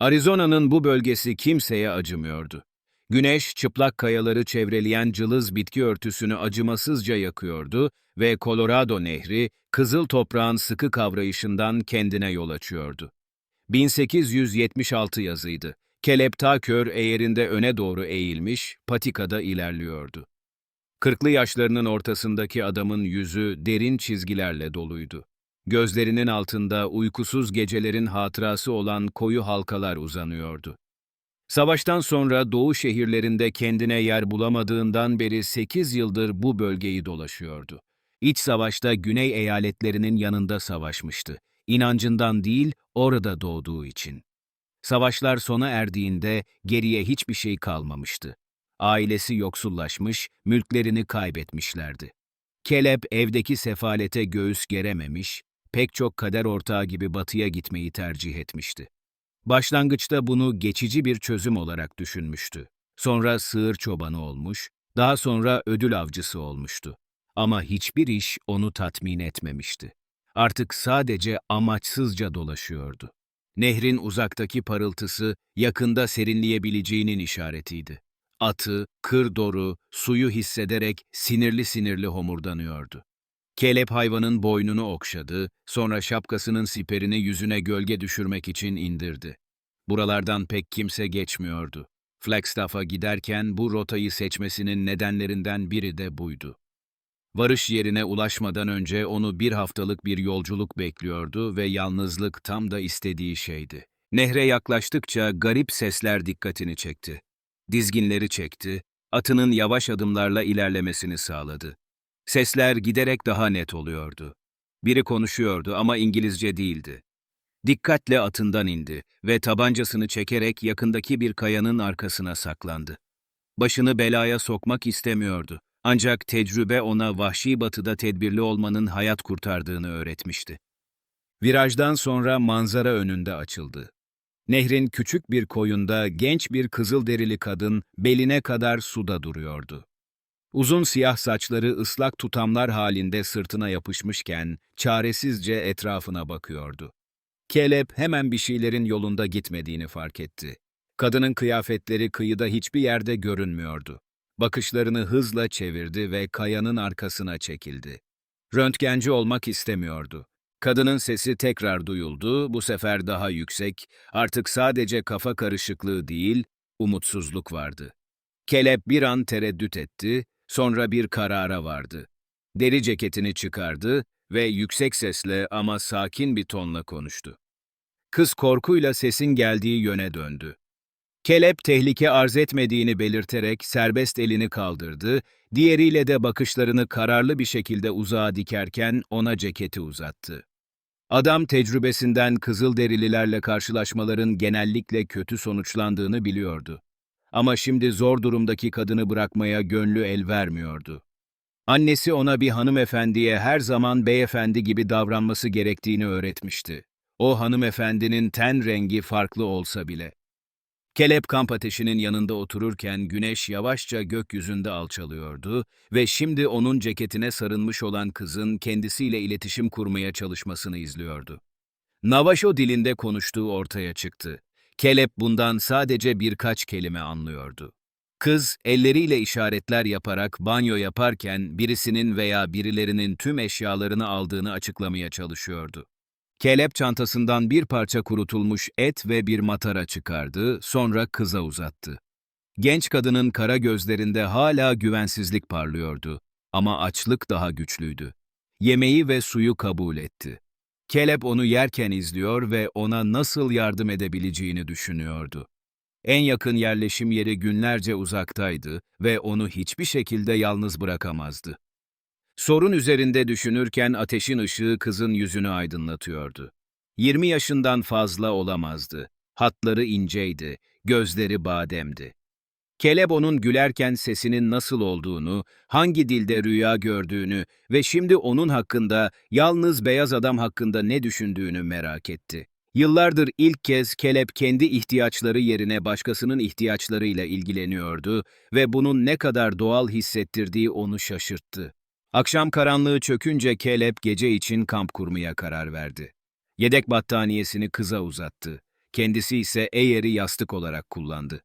Arizona'nın bu bölgesi kimseye acımıyordu. Güneş, çıplak kayaları çevreleyen cılız bitki örtüsünü acımasızca yakıyordu ve Colorado Nehri, kızıl toprağın sıkı kavrayışından kendine yol açıyordu. 1876 yazıydı. Kelep ta kör eğerinde öne doğru eğilmiş, patikada ilerliyordu. Kırklı yaşlarının ortasındaki adamın yüzü derin çizgilerle doluydu. Gözlerinin altında uykusuz gecelerin hatırası olan koyu halkalar uzanıyordu. Savaştan sonra Doğu şehirlerinde kendine yer bulamadığından beri 8 yıldır bu bölgeyi dolaşıyordu. İç savaşta Güney eyaletlerinin yanında savaşmıştı. İnancından değil, orada doğduğu için. Savaşlar sona erdiğinde geriye hiçbir şey kalmamıştı. Ailesi yoksullaşmış, mülklerini kaybetmişlerdi. Kelep evdeki sefalete göğüs gerememiş, pek çok kader ortağı gibi batıya gitmeyi tercih etmişti. Başlangıçta bunu geçici bir çözüm olarak düşünmüştü. Sonra sığır çobanı olmuş, daha sonra ödül avcısı olmuştu. Ama hiçbir iş onu tatmin etmemişti. Artık sadece amaçsızca dolaşıyordu. Nehrin uzaktaki parıltısı yakında serinleyebileceğinin işaretiydi. Atı, kır doru, suyu hissederek sinirli sinirli homurdanıyordu. Kelep hayvanın boynunu okşadı, sonra şapkasının siperini yüzüne gölge düşürmek için indirdi. Buralardan pek kimse geçmiyordu. Flagstaff'a giderken bu rotayı seçmesinin nedenlerinden biri de buydu. Varış yerine ulaşmadan önce onu bir haftalık bir yolculuk bekliyordu ve yalnızlık tam da istediği şeydi. Nehre yaklaştıkça garip sesler dikkatini çekti. Dizginleri çekti, atının yavaş adımlarla ilerlemesini sağladı. Sesler giderek daha net oluyordu. Biri konuşuyordu ama İngilizce değildi. Dikkatle atından indi ve tabancasını çekerek yakındaki bir kayanın arkasına saklandı. Başını belaya sokmak istemiyordu. Ancak tecrübe ona vahşi batıda tedbirli olmanın hayat kurtardığını öğretmişti. Virajdan sonra manzara önünde açıldı. Nehrin küçük bir koyunda genç bir kızılderili kadın beline kadar suda duruyordu. Uzun siyah saçları ıslak tutamlar halinde sırtına yapışmışken çaresizce etrafına bakıyordu. Kelep hemen bir şeylerin yolunda gitmediğini fark etti. Kadının kıyafetleri kıyıda hiçbir yerde görünmüyordu. Bakışlarını hızla çevirdi ve kayanın arkasına çekildi. Röntgenci olmak istemiyordu. Kadının sesi tekrar duyuldu, bu sefer daha yüksek, artık sadece kafa karışıklığı değil, umutsuzluk vardı. Kelep bir an tereddüt etti, sonra bir karara vardı. Deri ceketini çıkardı ve yüksek sesle ama sakin bir tonla konuştu. Kız korkuyla sesin geldiği yöne döndü. Kelep tehlike arz etmediğini belirterek serbest elini kaldırdı, diğeriyle de bakışlarını kararlı bir şekilde uzağa dikerken ona ceketi uzattı. Adam tecrübesinden Kızılderililerle karşılaşmaların genellikle kötü sonuçlandığını biliyordu. Ama şimdi zor durumdaki kadını bırakmaya gönlü el vermiyordu. Annesi ona bir hanımefendiye her zaman beyefendi gibi davranması gerektiğini öğretmişti. O hanımefendinin ten rengi farklı olsa bile. Kelep kamp ateşinin yanında otururken güneş yavaşça gökyüzünde alçalıyordu ve şimdi onun ceketine sarılmış olan kızın kendisiyle iletişim kurmaya çalışmasını izliyordu. Navajo dilinde konuştuğu ortaya çıktı. Kelep bundan sadece birkaç kelime anlıyordu. Kız elleriyle işaretler yaparak banyo yaparken birisinin veya birilerinin tüm eşyalarını aldığını açıklamaya çalışıyordu. Kelep çantasından bir parça kurutulmuş et ve bir matara çıkardı, sonra kıza uzattı. Genç kadının kara gözlerinde hala güvensizlik parlıyordu ama açlık daha güçlüydü. Yemeği ve suyu kabul etti. Kelep onu yerken izliyor ve ona nasıl yardım edebileceğini düşünüyordu. En yakın yerleşim yeri günlerce uzaktaydı ve onu hiçbir şekilde yalnız bırakamazdı. Sorun üzerinde düşünürken ateşin ışığı kızın yüzünü aydınlatıyordu. 20 yaşından fazla olamazdı. Hatları inceydi, gözleri bademdi. Keleb onun gülerken sesinin nasıl olduğunu, hangi dilde rüya gördüğünü ve şimdi onun hakkında, yalnız beyaz adam hakkında ne düşündüğünü merak etti. Yıllardır ilk kez Keleb kendi ihtiyaçları yerine başkasının ihtiyaçlarıyla ilgileniyordu ve bunun ne kadar doğal hissettirdiği onu şaşırttı. Akşam karanlığı çökünce Kelep gece için kamp kurmaya karar verdi. Yedek battaniyesini kıza uzattı. Kendisi ise Eyer'i yastık olarak kullandı.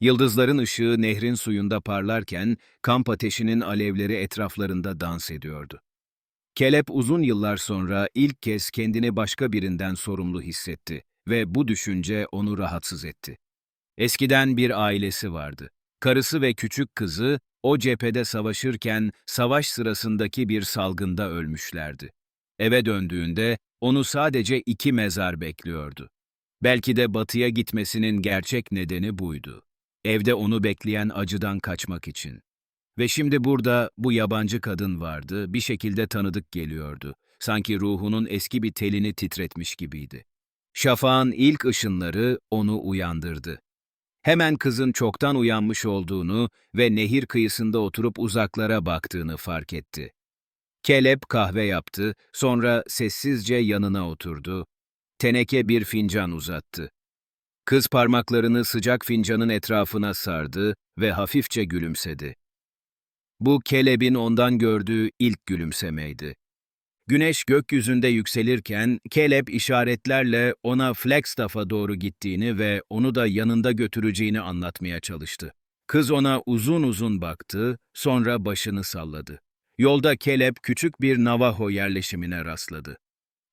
Yıldızların ışığı nehrin suyunda parlarken kamp ateşinin alevleri etraflarında dans ediyordu. Kelep uzun yıllar sonra ilk kez kendini başka birinden sorumlu hissetti ve bu düşünce onu rahatsız etti. Eskiden bir ailesi vardı. Karısı ve küçük kızı o cephede savaşırken savaş sırasındaki bir salgında ölmüşlerdi. Eve döndüğünde onu sadece iki mezar bekliyordu. Belki de batıya gitmesinin gerçek nedeni buydu. Evde onu bekleyen acıdan kaçmak için. Ve şimdi burada bu yabancı kadın vardı, bir şekilde tanıdık geliyordu. Sanki ruhunun eski bir telini titretmiş gibiydi. Şafağın ilk ışınları onu uyandırdı. Hemen kızın çoktan uyanmış olduğunu ve nehir kıyısında oturup uzaklara baktığını fark etti. Kelep kahve yaptı, sonra sessizce yanına oturdu. Teneke bir fincan uzattı. Kız parmaklarını sıcak fincanın etrafına sardı ve hafifçe gülümsedi. Bu Keleb'in ondan gördüğü ilk gülümsemeydi. Güneş gökyüzünde yükselirken Keleb işaretlerle ona Flagstaff'a doğru gittiğini ve onu da yanında götüreceğini anlatmaya çalıştı. Kız ona uzun uzun baktı, sonra başını salladı. Yolda Keleb küçük bir Navajo yerleşimine rastladı.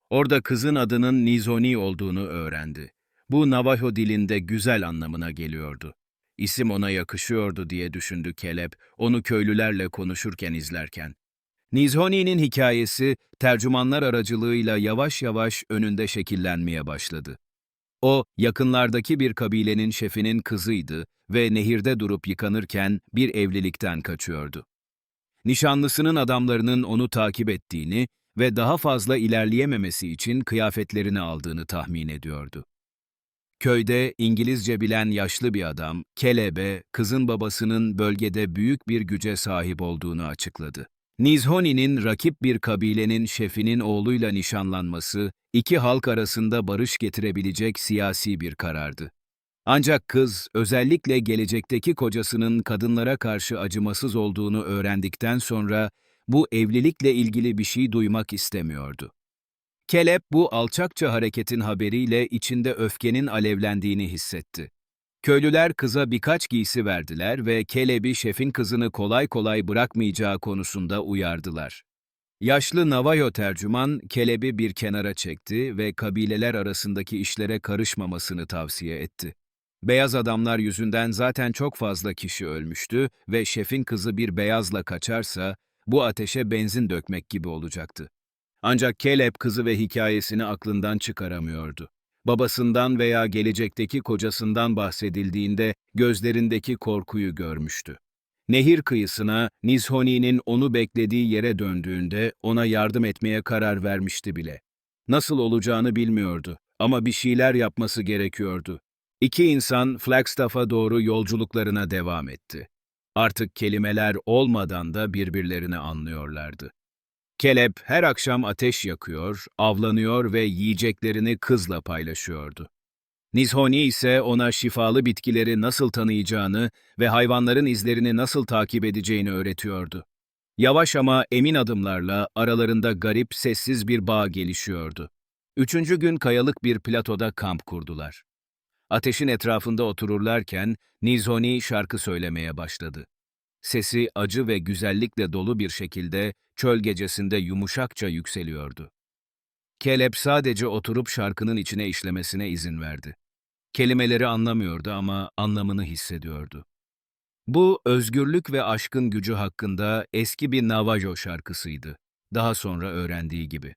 Orada kızın adının Nizoni olduğunu öğrendi. Bu Navajo dilinde güzel anlamına geliyordu. İsim ona yakışıyordu diye düşündü Keleb, onu köylülerle konuşurken izlerken. Nizhoni'nin hikayesi tercümanlar aracılığıyla yavaş yavaş önünde şekillenmeye başladı. O, yakınlardaki bir kabilenin şefinin kızıydı ve nehirde durup yıkanırken bir evlilikten kaçıyordu. Nişanlısının adamlarının onu takip ettiğini ve daha fazla ilerleyememesi için kıyafetlerini aldığını tahmin ediyordu. Köyde İngilizce bilen yaşlı bir adam, Kelebe, kızın babasının bölgede büyük bir güce sahip olduğunu açıkladı. Nizhoni'nin rakip bir kabilenin şefinin oğluyla nişanlanması, iki halk arasında barış getirebilecek siyasi bir karardı. Ancak kız, özellikle gelecekteki kocasının kadınlara karşı acımasız olduğunu öğrendikten sonra, bu evlilikle ilgili bir şey duymak istemiyordu. Kelep bu alçakça hareketin haberiyle içinde öfkenin alevlendiğini hissetti. Köylüler kıza birkaç giysi verdiler ve Keleb'i şefin kızını kolay kolay bırakmayacağı konusunda uyardılar. Yaşlı Navajo tercüman Keleb'i bir kenara çekti ve kabileler arasındaki işlere karışmamasını tavsiye etti. Beyaz adamlar yüzünden zaten çok fazla kişi ölmüştü ve şefin kızı bir beyazla kaçarsa bu ateşe benzin dökmek gibi olacaktı. Ancak Keleb kızı ve hikayesini aklından çıkaramıyordu. Babasından veya gelecekteki kocasından bahsedildiğinde gözlerindeki korkuyu görmüştü. Nehir kıyısına Nizhoni'nin onu beklediği yere döndüğünde ona yardım etmeye karar vermişti bile. Nasıl olacağını bilmiyordu ama bir şeyler yapması gerekiyordu. İki insan Flagstaff'a doğru yolculuklarına devam etti. Artık kelimeler olmadan da birbirlerini anlıyorlardı. Kelep her akşam ateş yakıyor, avlanıyor ve yiyeceklerini kızla paylaşıyordu. Nizhoni ise ona şifalı bitkileri nasıl tanıyacağını ve hayvanların izlerini nasıl takip edeceğini öğretiyordu. Yavaş ama emin adımlarla aralarında garip, sessiz bir bağ gelişiyordu. Üçüncü gün kayalık bir platoda kamp kurdular. Ateşin etrafında otururlarken Nizhoni şarkı söylemeye başladı. Sesi acı ve güzellikle dolu bir şekilde çöl gecesinde yumuşakça yükseliyordu. Kelep sadece oturup şarkının içine işlemesine izin verdi. Kelimeleri anlamıyordu ama anlamını hissediyordu. Bu özgürlük ve aşkın gücü hakkında eski bir Navajo şarkısıydı. Daha sonra öğrendiği gibi.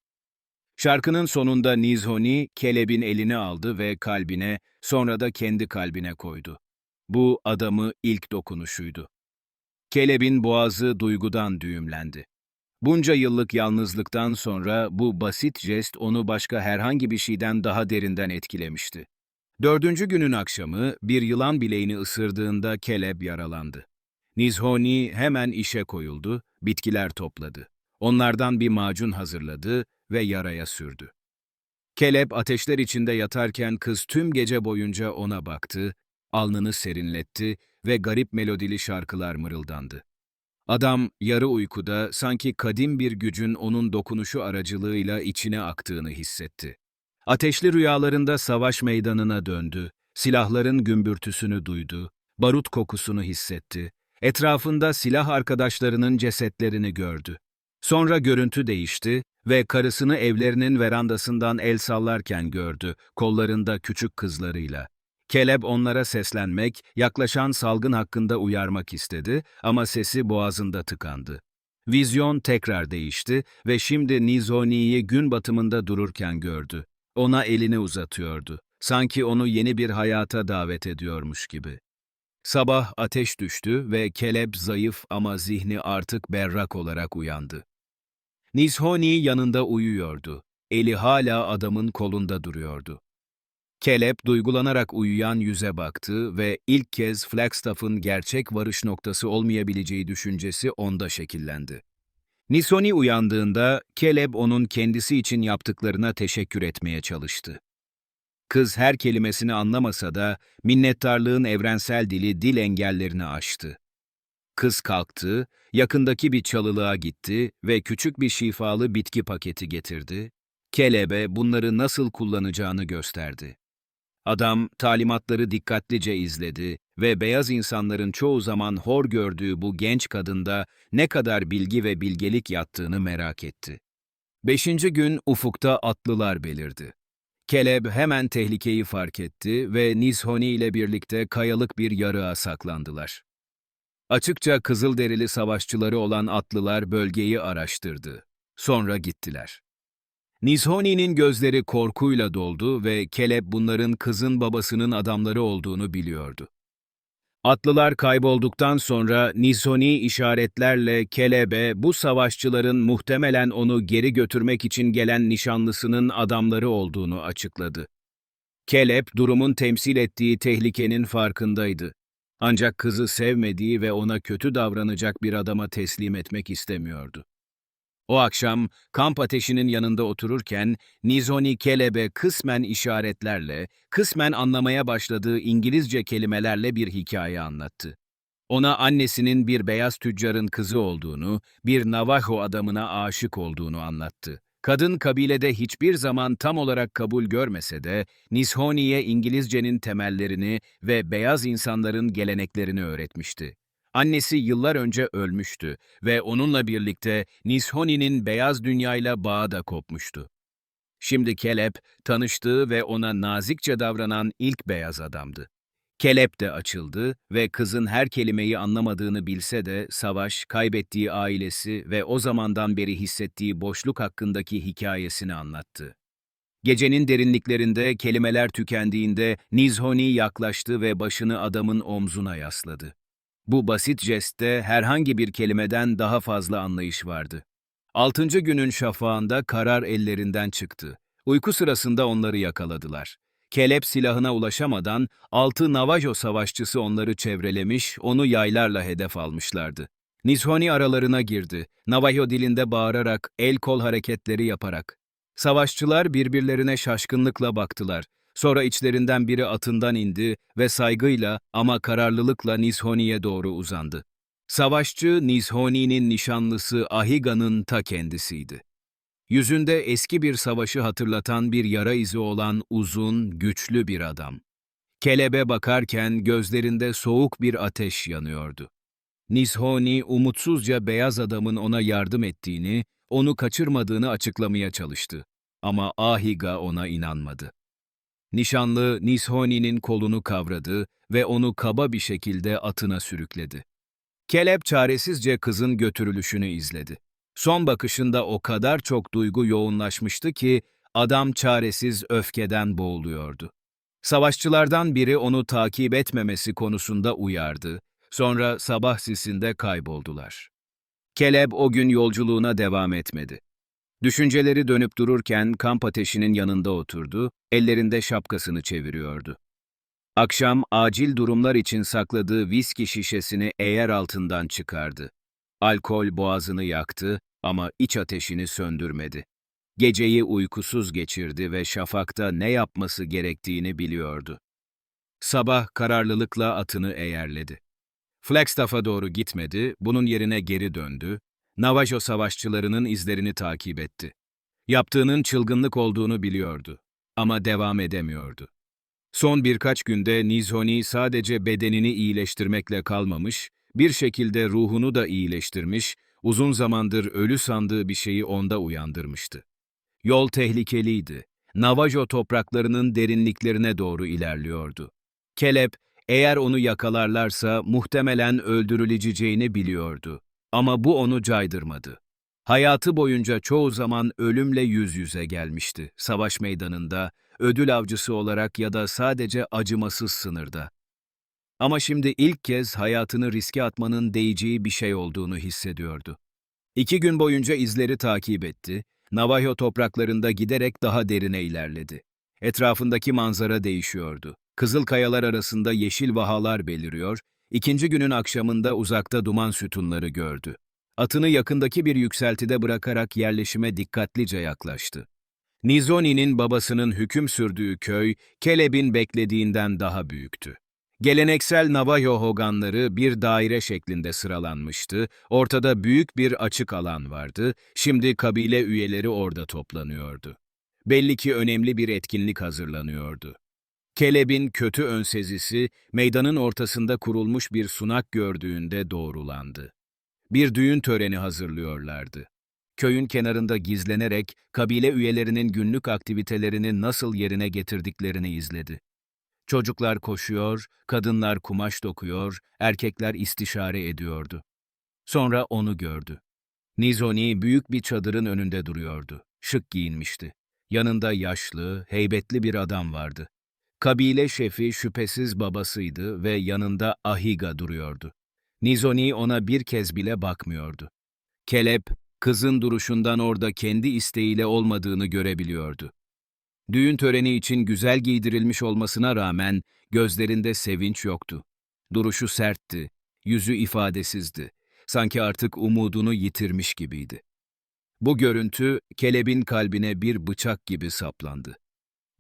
Şarkının sonunda Nizhoni, Keleb'in elini aldı ve kalbine, sonra da kendi kalbine koydu. Bu adamı ilk dokunuşuydu. Keleb'in boğazı duygudan düğümlendi. Bunca yıllık yalnızlıktan sonra bu basit jest onu başka herhangi bir şeyden daha derinden etkilemişti. Dördüncü günün akşamı bir yılan bileğini ısırdığında Keleb yaralandı. Nizhoni hemen işe koyuldu, bitkiler topladı. Onlardan bir macun hazırladı ve yaraya sürdü. Keleb ateşler içinde yatarken kız tüm gece boyunca ona baktı, alnını serinletti ve garip melodili şarkılar mırıldandı. Adam yarı uykuda sanki kadim bir gücün onun dokunuşu aracılığıyla içine aktığını hissetti. Ateşli rüyalarında savaş meydanına döndü, silahların gümbürtüsünü duydu, barut kokusunu hissetti, etrafında silah arkadaşlarının cesetlerini gördü. Sonra görüntü değişti ve karısını evlerinin verandasından el sallarken gördü, kollarında küçük kızlarıyla. Keleb onlara seslenmek, yaklaşan salgın hakkında uyarmak istedi ama sesi boğazında tıkandı. Vizyon tekrar değişti ve şimdi Nizoni'yi gün batımında dururken gördü. Ona elini uzatıyordu. Sanki onu yeni bir hayata davet ediyormuş gibi. Sabah ateş düştü ve Keleb zayıf ama zihni artık berrak olarak uyandı. Nizhoni yanında uyuyordu. Eli hala adamın kolunda duruyordu. Keleb duygulanarak uyuyan yüze baktı ve ilk kez Flagstaff'ın gerçek varış noktası olmayabileceği düşüncesi onda şekillendi. Nisoni uyandığında Keleb onun kendisi için yaptıklarına teşekkür etmeye çalıştı. Kız her kelimesini anlamasa da minnettarlığın evrensel dili dil engellerini aştı. Kız kalktı, yakındaki bir çalılığa gitti ve küçük bir şifalı bitki paketi getirdi. Kelebe bunları nasıl kullanacağını gösterdi. Adam talimatları dikkatlice izledi ve beyaz insanların çoğu zaman hor gördüğü bu genç kadında ne kadar bilgi ve bilgelik yattığını merak etti. Beşinci gün ufukta atlılar belirdi. Keleb hemen tehlikeyi fark etti ve Nizhoni ile birlikte kayalık bir yarığa saklandılar. Açıkça Kızılderili savaşçıları olan atlılar bölgeyi araştırdı. Sonra gittiler. Nizhoni'nin gözleri korkuyla doldu ve Keleb bunların kızın babasının adamları olduğunu biliyordu. Atlılar kaybolduktan sonra Nizhoni işaretlerle Keleb'e bu savaşçıların muhtemelen onu geri götürmek için gelen nişanlısının adamları olduğunu açıkladı. Keleb durumun temsil ettiği tehlikenin farkındaydı. Ancak kızı sevmediği ve ona kötü davranacak bir adama teslim etmek istemiyordu. O akşam kamp ateşinin yanında otururken Nizoni Keleb'e kısmen işaretlerle, kısmen anlamaya başladığı İngilizce kelimelerle bir hikaye anlattı. Ona annesinin bir beyaz tüccarın kızı olduğunu, bir Navajo adamına aşık olduğunu anlattı. Kadın kabilede hiçbir zaman tam olarak kabul görmese de Nizhoni'ye İngilizcenin temellerini ve beyaz insanların geleneklerini öğretmişti. Annesi yıllar önce ölmüştü ve onunla birlikte Nishoni'nin beyaz dünyayla bağı da kopmuştu. Şimdi Kelep, tanıştığı ve ona nazikçe davranan ilk beyaz adamdı. Kelep de açıldı ve kızın her kelimeyi anlamadığını bilse de savaş, kaybettiği ailesi ve o zamandan beri hissettiği boşluk hakkındaki hikayesini anlattı. Gecenin derinliklerinde kelimeler tükendiğinde Nizhoni yaklaştı ve başını adamın omzuna yasladı. Bu basit jestte herhangi bir kelimeden daha fazla anlayış vardı. Altıncı günün şafağında karar ellerinden çıktı. Uyku sırasında onları yakaladılar. Kelep silahına ulaşamadan altı Navajo savaşçısı onları çevrelemiş, onu yaylarla hedef almışlardı. Nizhoni aralarına girdi. Navajo dilinde bağırarak, el kol hareketleri yaparak. Savaşçılar birbirlerine şaşkınlıkla baktılar. Sonra içlerinden biri atından indi ve saygıyla ama kararlılıkla Nizhoni'ye doğru uzandı. Savaşçı Nizhoni'nin nişanlısı Ahiga'nın ta kendisiydi. Yüzünde eski bir savaşı hatırlatan bir yara izi olan uzun, güçlü bir adam. Kelebe bakarken gözlerinde soğuk bir ateş yanıyordu. Nizhoni umutsuzca beyaz adamın ona yardım ettiğini, onu kaçırmadığını açıklamaya çalıştı. Ama Ahiga ona inanmadı. Nişanlı Nishoni'nin kolunu kavradı ve onu kaba bir şekilde atına sürükledi. Kelep çaresizce kızın götürülüşünü izledi. Son bakışında o kadar çok duygu yoğunlaşmıştı ki adam çaresiz öfkeden boğuluyordu. Savaşçılardan biri onu takip etmemesi konusunda uyardı. Sonra sabah sisinde kayboldular. Keleb o gün yolculuğuna devam etmedi. Düşünceleri dönüp dururken kamp ateşinin yanında oturdu, ellerinde şapkasını çeviriyordu. Akşam acil durumlar için sakladığı viski şişesini eğer altından çıkardı. Alkol boğazını yaktı ama iç ateşini söndürmedi. Geceyi uykusuz geçirdi ve şafakta ne yapması gerektiğini biliyordu. Sabah kararlılıkla atını eğerledi. Flagstaff'a doğru gitmedi, bunun yerine geri döndü, Navajo savaşçılarının izlerini takip etti. Yaptığının çılgınlık olduğunu biliyordu. Ama devam edemiyordu. Son birkaç günde Nizhoni sadece bedenini iyileştirmekle kalmamış, bir şekilde ruhunu da iyileştirmiş, uzun zamandır ölü sandığı bir şeyi onda uyandırmıştı. Yol tehlikeliydi. Navajo topraklarının derinliklerine doğru ilerliyordu. Kelep, eğer onu yakalarlarsa muhtemelen öldürüleceğini biliyordu. Ama bu onu caydırmadı. Hayatı boyunca çoğu zaman ölümle yüz yüze gelmişti. Savaş meydanında, ödül avcısı olarak ya da sadece acımasız sınırda. Ama şimdi ilk kez hayatını riske atmanın değeceği bir şey olduğunu hissediyordu. İki gün boyunca izleri takip etti, Navajo topraklarında giderek daha derine ilerledi. Etrafındaki manzara değişiyordu. Kızıl kayalar arasında yeşil vahalar beliriyor, ikinci günün akşamında uzakta duman sütunları gördü. Atını yakındaki bir yükseltide bırakarak yerleşime dikkatlice yaklaştı. Nizoni'nin babasının hüküm sürdüğü köy, Keleb'in beklediğinden daha büyüktü. Geleneksel Navajo hoganları bir daire şeklinde sıralanmıştı, ortada büyük bir açık alan vardı, şimdi kabile üyeleri orada toplanıyordu. Belli ki önemli bir etkinlik hazırlanıyordu. Keleb'in kötü önsezisi, meydanın ortasında kurulmuş bir sunak gördüğünde doğrulandı. Bir düğün töreni hazırlıyorlardı. Köyün kenarında gizlenerek kabile üyelerinin günlük aktivitelerini nasıl yerine getirdiklerini izledi. Çocuklar koşuyor, kadınlar kumaş dokuyor, erkekler istişare ediyordu. Sonra onu gördü. Nizoni büyük bir çadırın önünde duruyordu. Şık giyinmişti. Yanında yaşlı, heybetli bir adam vardı. Kabile şefi şüphesiz babasıydı ve yanında Ahiga duruyordu. Nizoni ona bir kez bile bakmıyordu. Kelep, kızın duruşundan orada kendi isteğiyle olmadığını görebiliyordu. Düğün töreni için güzel giydirilmiş olmasına rağmen gözlerinde sevinç yoktu. Duruşu sertti, yüzü ifadesizdi. Sanki artık umudunu yitirmiş gibiydi. Bu görüntü kelebin kalbine bir bıçak gibi saplandı.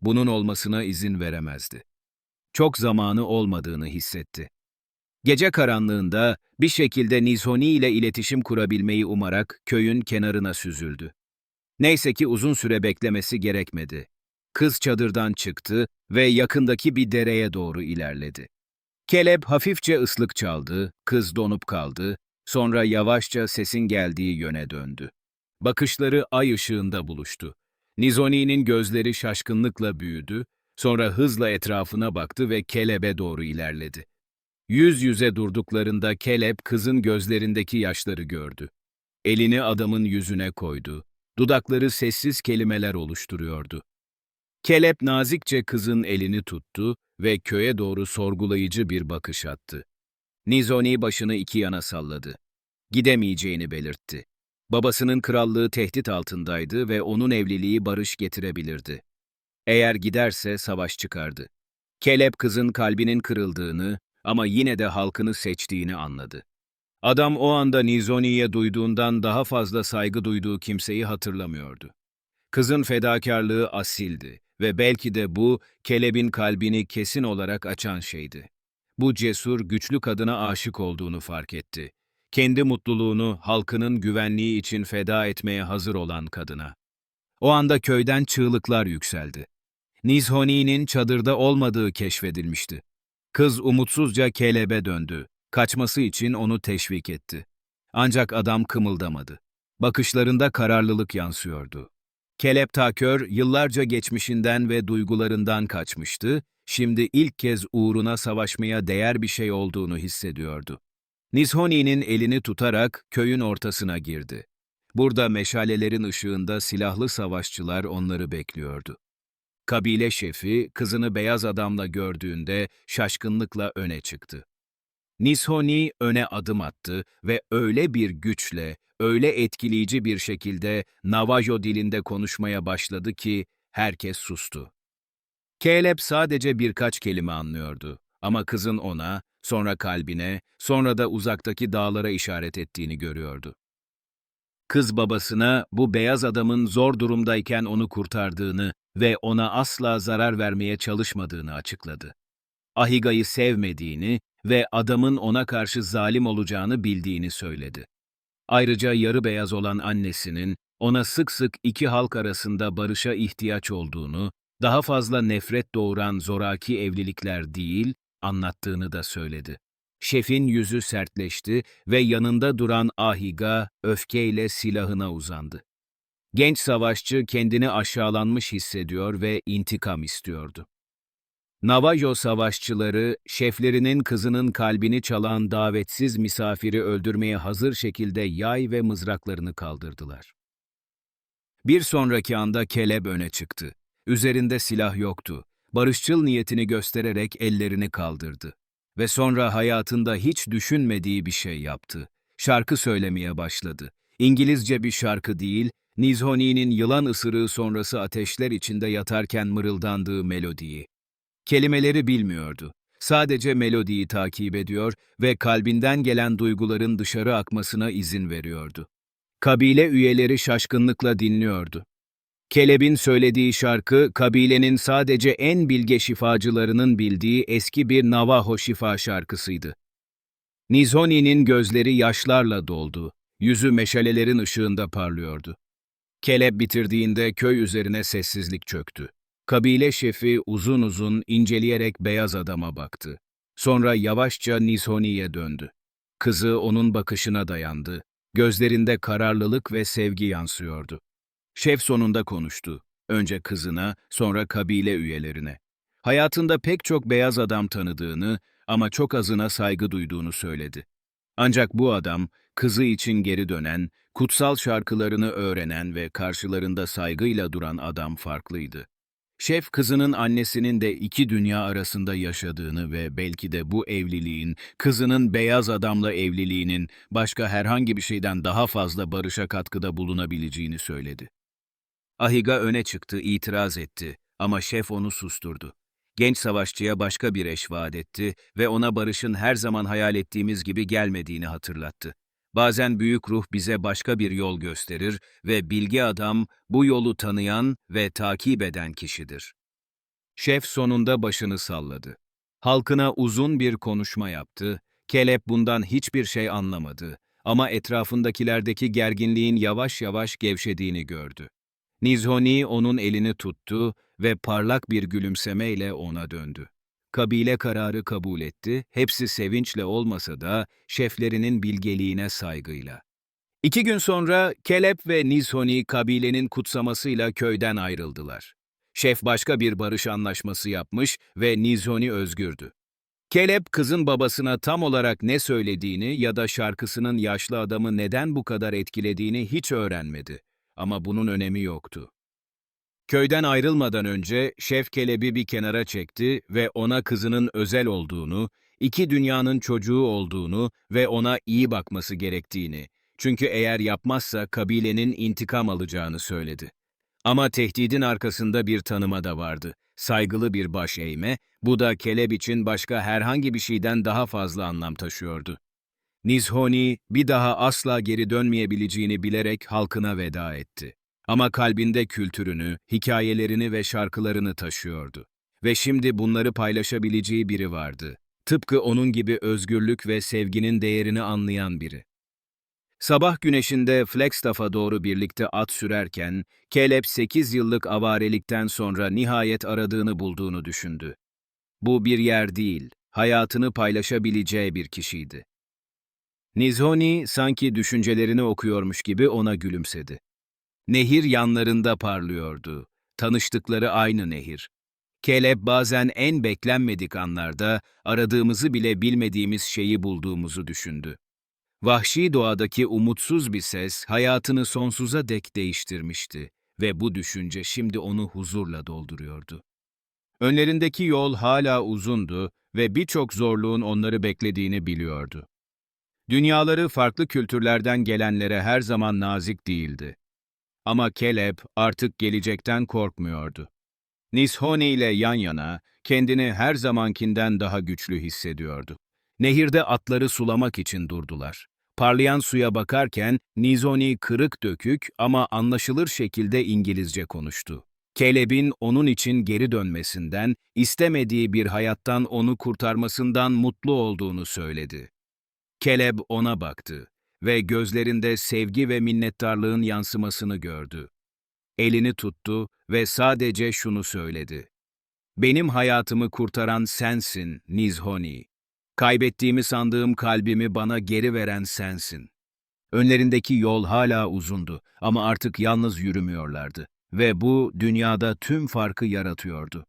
Bunun olmasına izin veremezdi. Çok zamanı olmadığını hissetti. Gece karanlığında bir şekilde Nizhoni ile iletişim kurabilmeyi umarak köyün kenarına süzüldü. Neyse ki uzun süre beklemesi gerekmedi. Kız çadırdan çıktı ve yakındaki bir dereye doğru ilerledi. Kelep hafifçe ıslık çaldı, kız donup kaldı, sonra yavaşça sesin geldiği yöne döndü. Bakışları ay ışığında buluştu. Nizoni'nin gözleri şaşkınlıkla büyüdü, sonra hızla etrafına baktı ve Keleb'e doğru ilerledi. Yüz yüze durduklarında Kelep kızın gözlerindeki yaşları gördü. Elini adamın yüzüne koydu. Dudakları sessiz kelimeler oluşturuyordu. Kelep nazikçe kızın elini tuttu ve köye doğru sorgulayıcı bir bakış attı. Nizoni başını iki yana salladı. Gidemeyeceğini belirtti. Babasının krallığı tehdit altındaydı ve onun evliliği barış getirebilirdi. Eğer giderse savaş çıkardı. Kelep kızın kalbinin kırıldığını ama yine de halkını seçtiğini anladı. Adam o anda Nizoni'ye duyduğundan daha fazla saygı duyduğu kimseyi hatırlamıyordu. Kızın fedakarlığı asildi ve belki de bu, Keleb'in kalbini kesin olarak açan şeydi. Bu cesur, güçlü kadına aşık olduğunu fark etti. Kendi mutluluğunu halkının güvenliği için feda etmeye hazır olan kadına. O anda köyden çığlıklar yükseldi. Nizhoni'nin çadırda olmadığı keşfedilmişti. Kız umutsuzca Keleb'e döndü. Kaçması için onu teşvik etti. Ancak adam kımıldamadı. Bakışlarında kararlılık yansıyordu. Kelep Takör yıllarca geçmişinden ve duygularından kaçmıştı, şimdi ilk kez uğruna savaşmaya değer bir şey olduğunu hissediyordu. Nizhoni'nin elini tutarak köyün ortasına girdi. Burada meşalelerin ışığında silahlı savaşçılar onları bekliyordu. Kabile şefi kızını beyaz adamla gördüğünde şaşkınlıkla öne çıktı. Nishoni öne adım attı ve öyle bir güçle, öyle etkileyici bir şekilde Navajo dilinde konuşmaya başladı ki herkes sustu. Caleb sadece birkaç kelime anlıyordu ama kızın ona, sonra kalbine, sonra da uzaktaki dağlara işaret ettiğini görüyordu. Kız babasına bu beyaz adamın zor durumdayken onu kurtardığını ve ona asla zarar vermeye çalışmadığını açıkladı. Ahiga'yı sevmediğini ve adamın ona karşı zalim olacağını bildiğini söyledi. Ayrıca yarı beyaz olan annesinin ona sık sık iki halk arasında barışa ihtiyaç olduğunu, daha fazla nefret doğuran zoraki evlilikler değil, anlattığını da söyledi. Şefin yüzü sertleşti ve yanında duran Ahiga öfkeyle silahına uzandı. Genç savaşçı kendini aşağılanmış hissediyor ve intikam istiyordu. Navajo savaşçıları, şeflerinin kızının kalbini çalan davetsiz misafiri öldürmeye hazır şekilde yay ve mızraklarını kaldırdılar. Bir sonraki anda Keleb öne çıktı. Üzerinde silah yoktu. Barışçıl niyetini göstererek ellerini kaldırdı. Ve sonra hayatında hiç düşünmediği bir şey yaptı. Şarkı söylemeye başladı. İngilizce bir şarkı değil, Nizhoni'nin yılan ısırığı sonrası ateşler içinde yatarken mırıldandığı melodiyi. Kelimeleri bilmiyordu. Sadece melodiyi takip ediyor ve kalbinden gelen duyguların dışarı akmasına izin veriyordu. Kabile üyeleri şaşkınlıkla dinliyordu. Keleb'in söylediği şarkı, kabilenin sadece en bilge şifacılarının bildiği eski bir Navajo şifa şarkısıydı. Nizhoni'nin gözleri yaşlarla doldu, yüzü meşalelerin ışığında parlıyordu. Keleb bitirdiğinde köy üzerine sessizlik çöktü. Kabile şefi uzun uzun inceleyerek beyaz adama baktı. Sonra yavaşça Nizhoni'ye döndü. Kızı onun bakışına dayandı. Gözlerinde kararlılık ve sevgi yansıyordu. Şef sonunda konuştu. Önce kızına, sonra kabile üyelerine. Hayatında pek çok beyaz adam tanıdığını ama çok azına saygı duyduğunu söyledi. Ancak bu adam, kızı için geri dönen, kutsal şarkılarını öğrenen ve karşılarında saygıyla duran adam farklıydı. Şef kızının annesinin de iki dünya arasında yaşadığını ve belki de bu evliliğin, kızının beyaz adamla evliliğinin başka herhangi bir şeyden daha fazla barışa katkıda bulunabileceğini söyledi. Ahiga öne çıktı, itiraz etti ama şef onu susturdu. Genç savaşçıya başka bir eş vaat etti ve ona barışın her zaman hayal ettiğimiz gibi gelmediğini hatırlattı. Bazen büyük ruh bize başka bir yol gösterir ve bilgi adam bu yolu tanıyan ve takip eden kişidir. Şef sonunda başını salladı. Halkına uzun bir konuşma yaptı. Kelep bundan hiçbir şey anlamadı ama etrafındakilerdeki gerginliğin yavaş yavaş gevşediğini gördü. Nizhoni onun elini tuttu ve parlak bir gülümsemeyle ona döndü. Kabile kararı kabul etti, hepsi sevinçle olmasa da şeflerinin bilgeliğine saygıyla. İki gün sonra Kelep ve Nizhoni kabilenin kutsamasıyla köyden ayrıldılar. Şef başka bir barış anlaşması yapmış ve Nizhoni özgürdü. Kelep kızın babasına tam olarak ne söylediğini ya da şarkısının yaşlı adamı neden bu kadar etkilediğini hiç öğrenmedi. Ama bunun önemi yoktu. Köyden ayrılmadan önce Şef Keleb'i bir kenara çekti ve ona kızının özel olduğunu, iki dünyanın çocuğu olduğunu ve ona iyi bakması gerektiğini, çünkü eğer yapmazsa kabilenin intikam alacağını söyledi. Ama tehdidin arkasında bir tanıma da vardı. Saygılı bir baş eğme, bu da Keleb için başka herhangi bir şeyden daha fazla anlam taşıyordu. Nizhoni bir daha asla geri dönmeyebileceğini bilerek halkına veda etti. Ama kalbinde kültürünü, hikayelerini ve şarkılarını taşıyordu. Ve şimdi bunları paylaşabileceği biri vardı. Tıpkı onun gibi özgürlük ve sevginin değerini anlayan biri. Sabah güneşinde Flagstaff'a doğru birlikte at sürerken, Caleb 8 yıllık avarelikten sonra nihayet aradığını bulduğunu düşündü. Bu bir yer değil, hayatını paylaşabileceği bir kişiydi. Nizhoni sanki düşüncelerini okuyormuş gibi ona gülümsedi. Nehir yanlarında parlıyordu. Tanıştıkları aynı nehir. Keleb bazen en beklenmedik anlarda aradığımızı bile bilmediğimiz şeyi bulduğumuzu düşündü. Vahşi doğadaki umutsuz bir ses hayatını sonsuza dek değiştirmişti ve bu düşünce şimdi onu huzurla dolduruyordu. Önlerindeki yol hala uzundu ve birçok zorluğun onları beklediğini biliyordu. Dünyaları farklı kültürlerden gelenlere her zaman nazik değildi. Ama Keleb artık gelecekten korkmuyordu. Nishoni ile yan yana kendini her zamankinden daha güçlü hissediyordu. Nehirde atları sulamak için durdular. Parlayan suya bakarken Nizoni kırık dökük ama anlaşılır şekilde İngilizce konuştu. Keleb'in onun için geri dönmesinden, istemediği bir hayattan onu kurtarmasından mutlu olduğunu söyledi. Keleb ona baktı ve gözlerinde sevgi ve minnettarlığın yansımasını gördü. elini tuttu ve sadece şunu söyledi. Benim hayatımı kurtaran sensin, Nizhoni. Kaybettiğimi sandığım kalbimi bana geri veren sensin. Önlerindeki yol hala uzundu ama artık yalnız yürümüyorlardı ve bu dünyada tüm farkı yaratıyordu.